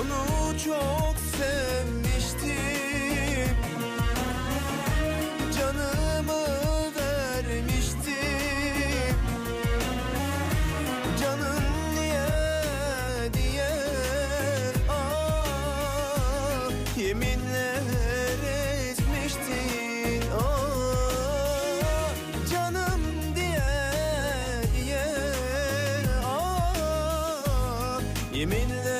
Onu çok sevmiştim. Canımı vermiştim. Canın niye diye ah Yeminler etmiştin ah Canım diye diye ah Yeminler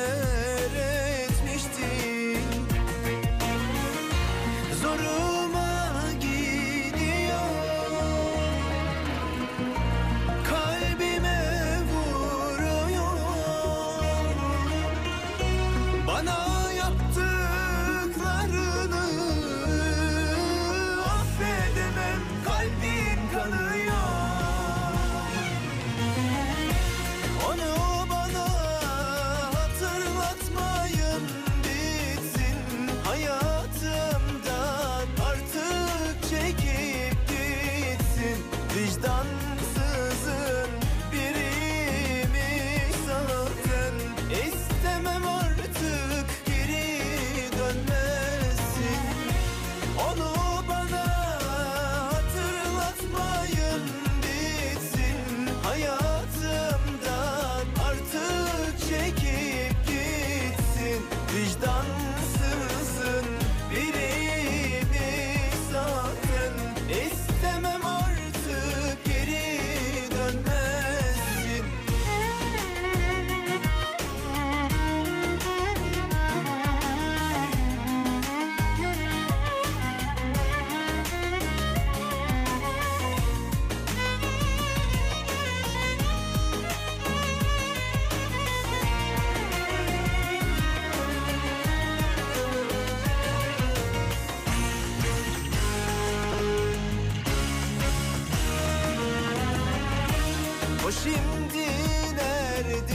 O şimdi nerededir?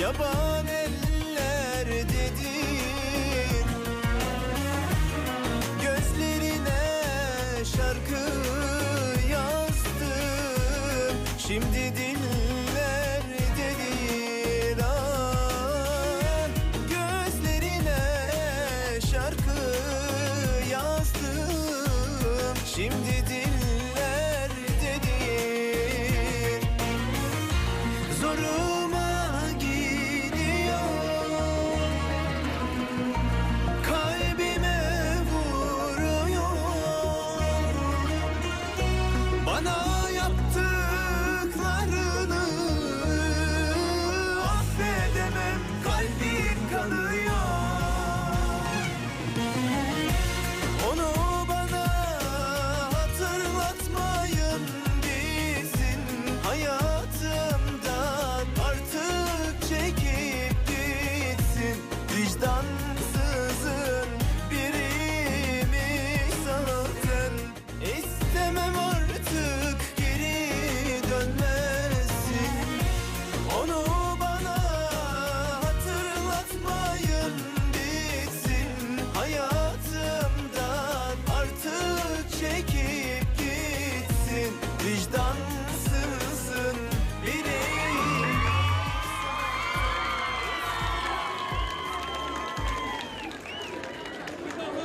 Yaban ellerdedir Gözlerine şarkı yazdım Şimdi